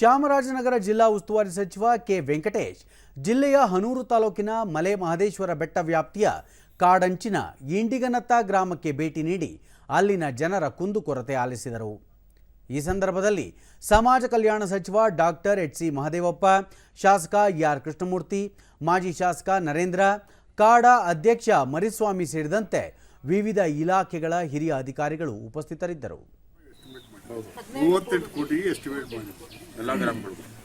ಚಾಮರಾಜನಗರ ಜಿಲ್ಲಾ ಉಸ್ತುವಾರಿ ಸಚಿವ ಕೆ ವೆಂಕಟೇಶ್, ಜಿಲ್ಲೆಯ ಹನೂರು ತಾಲೂಕಿನ ಮಲೆ ಮಹದೇಶ್ವರ ಬೆಟ್ಟ ವ್ಯಾಪ್ತಿಯ ಕಾಡಂಚಿನ ಇಂಡಿಗನತ್ತ ಗ್ರಾಮಕ್ಕೆ ಭೇಟಿ ನೀಡಿ ಅಲ್ಲಿನ ಜನರ ಕುಂದುಕೊರತೆ ಆಲಿಸಿದರು. ಈ ಸಂದರ್ಭದಲ್ಲಿ ಸಮಾಜ ಕಲ್ಯಾಣ ಸಚಿವ ಡಾಕ್ಟರ್ ಎಚ್ ಸಿ ಮಹದೇವಪ್ಪ, ಶಾಸಕ ಆರ್ ಕೃಷ್ಣಮೂರ್ತಿ, ಮಾಜಿ ಶಾಸಕ ನರೇಂದ್ರ, ಕಾಡ ಅಧ್ಯಕ್ಷ ಮರಿಸ್ವಾಮಿ ಸೇರಿದಂತೆ ವಿವಿಧ ಇಲಾಖೆಗಳ ಹಿರಿಯ ಅಧಿಕಾರಿಗಳು ಉಪಸ್ಥಿತರಿದ್ದರು.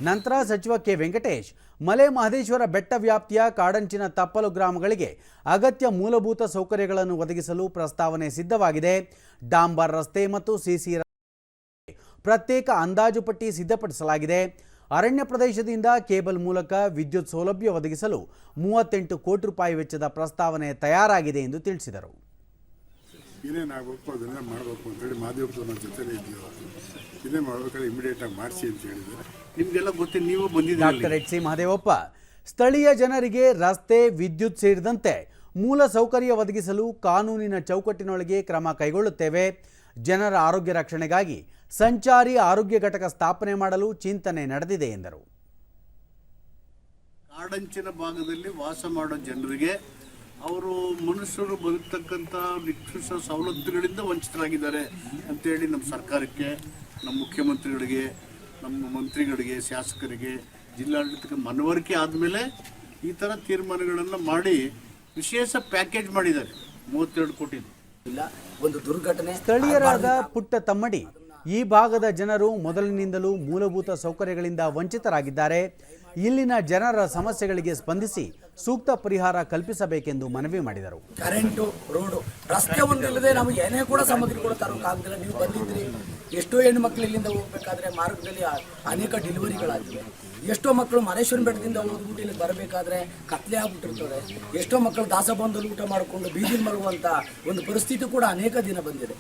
ನಂತರ ಸಚಿವ ಕೆ ವೆಂಕಟೇಶ್, ಮಲೆ ಮಹದೇಶ್ವರ ಬೆಟ್ಟ ವ್ಯಾಪ್ತಿಯ ಕಾಡಂಚಿನ ತಪ್ಪಲು ಗ್ರಾಮಗಳಿಗೆ ಅಗತ್ಯ ಮೂಲಭೂತ ಸೌಕರ್ಯಗಳನ್ನು ಒದಗಿಸಲು ಪ್ರಸ್ತಾವನೆ ಸಿದ್ಧವಾಗಿದೆ. ಡಾಂಬರ್ ರಸ್ತೆ ಮತ್ತು ಸಿಸಿ ಪ್ರತ್ಯೇಕ ಅಂದಾಜು ಪಟ್ಟಿ ಸಿದ್ಧಪಡಿಸಲಾಗಿದೆ. ಅರಣ್ಯ ಪ್ರದೇಶದಿಂದ ಕೇಬಲ್ ಮೂಲಕ ವಿದ್ಯುತ್ ಸೌಲಭ್ಯ ಒದಗಿಸಲು ಮೂವತ್ತೆಂಟು ಕೋಟಿ ರೂಪಾಯಿ ವೆಚ್ಚದ ಪ್ರಸ್ತಾವನೆ ತಯಾರಾಗಿದೆ ಎಂದು ತಿಳಿಸಿದರು. ಏನೇನಾಗಬೇಕು ಅದನ್ನೇ ಮಾಡಬೇಕು ಅಂತೇಳಿ ಮಾದೇವಪ್ಪ ನನ್ನ ಜೊತೆಲೇ ಇದ್ದೀವಿ ಇನ್ನೇ ಇದೇ ಮಾಡ್ಬೇಕಾದ್ರೆ ಇಮಿಡಿಯೇಟಾಗಿ ಮಾಡಿಸಿ ಅಂತ ಹೇಳಿದ್ದಾರೆ. ನಿಮಗೆಲ್ಲ ಗೊತ್ತಿಲ್ಲ ನೀವು ಬಂದಿದ್ದೀರಿ ಡಾಕ್ಟರ್ ಎಚ್ ಸಿ ಮಹದೇವಪ್ಪ ಸ್ಥಳೀಯ ಜನರಿಗೆ ರಸ್ತೆ ವಿದ್ಯುತ್ ಸೇರಿದಂತೆ ಮೂಲ ಸೌಕರ್ಯ ಒದಗಿಸಲು ಕಾನೂನಿನ ಚೌಕಟ್ಟಿನೊಳಗೆ ಕ್ರಮ ಕೈಗೊಳ್ಳುತ್ತೇವೆ. ಜನರ ಆರೋಗ್ಯ ರಕ್ಷಣೆಗಾಗಿ ಸಂಚಾರಿ ಆರೋಗ್ಯ ಘಟಕ ಸ್ಥಾಪನೆ ಮಾಡಲು ಚಿಂತನೆ ನಡೆದಿದೆ ಎಂದರು. ಕಾಡಂಚಿನ ಭಾಗದಲ್ಲಿ ವಾಸ ಮಾಡೋ ಜನರಿಗೆ ಅವರು ಮನುಷ್ಯರು ಬದುಕ್ತಕ್ಕಂಥ ನಿಕೃಷ್ಟ ಸವಲತ್ತುಗಳಿಂದ ವಂಚಿತರಾಗಿದ್ದಾರೆ ಅಂತೇಳಿ ನಮ್ಮ ಸರ್ಕಾರಕ್ಕೆ ನಮ್ಮ ಮುಖ್ಯಮಂತ್ರಿಗಳಿಗೆ ನಮ್ಮ ಮಂತ್ರಿಗಳಿಗೆ ಶಾಸಕರಿಗೆ ಜಿಲ್ಲಾಡಳಿತಕ್ಕೆ ಮನವರಿಕೆ ಆದಮೇಲೆ ಈ ಥರ ತೀರ್ಮಾನಗಳನ್ನು ಮಾಡಿ ವಿಶೇಷ ಪ್ಯಾಕೇಜ್ ಮಾಡಿದ್ದಾರೆ ಮೂವತ್ತೆರಡು ಕೋಟಿ. ಇಲ್ಲ ಒಂದು ದುರ್ಘಟನೆ ಸ್ಥಳೀಯರಾದ ಪುಟ್ಟ ತಮ್ಮಡಿ ಈ ಭಾಗದ ಜನರು ಮೊದಲಿನಿಂದಲೂ ಮೂಲಭೂತ ಸೌಕರ್ಯಗಳಿಂದ ವಂಚಿತರಾಗಿದ್ದಾರೆ. ಇಲ್ಲಿನ ಜನರ ಸಮಸ್ಯೆಗಳಿಗೆ ಸ್ಪಂದಿಸಿ ಸೂಕ್ತ ಪರಿಹಾರ ಕಲ್ಪಿಸಬೇಕೆಂದು ಮನವಿ ಮಾಡಿದರು. ಕರೆಂಟು, ರೋಡು, ರಸ್ತೆ ಒಂದಿಲ್ಲದೆ ನಾವು ಏನೇ ಕೂಡ ಸಾಮಗ್ರಿ ಕೂಡ ತರೋಕ್ಕಾಗದಿಲ್ಲ ನೀವು ಬಂದಿದ್ರಿ ಎಷ್ಟೋ ಹೆಣ್ಣು ಮಕ್ಕಳು ಇಲ್ಲಿಂದ ಹೋಗ್ಬೇಕಾದ್ರೆ ಮಾರ್ಗದಲ್ಲಿ ಅನೇಕ ಡೆಲಿವರಿಗಳಾಗಿವೆ ಎಷ್ಟೋ ಮಕ್ಕಳು ಮಹೇಶ್ವರ ಬೆಟ್ಟದಿಂದ ಓದ್ಬಿಟ್ಟು ಇಲ್ಲಿ ಬರಬೇಕಾದ್ರೆ ಕತ್ಲೆ ಆಗ್ಬಿಟ್ಟಿರ್ತದೆ. ಎಷ್ಟೋ ಮಕ್ಕಳು ದಾಸಬಂಧಲ್ಲಿ ಊಟ ಮಾಡಿಕೊಂಡು ಬೀದಿ ಮಲಗುವಂಥ ಒಂದು ಪರಿಸ್ಥಿತಿ ಕೂಡ ಅನೇಕ ದಿನ ಬಂದಿದೆ.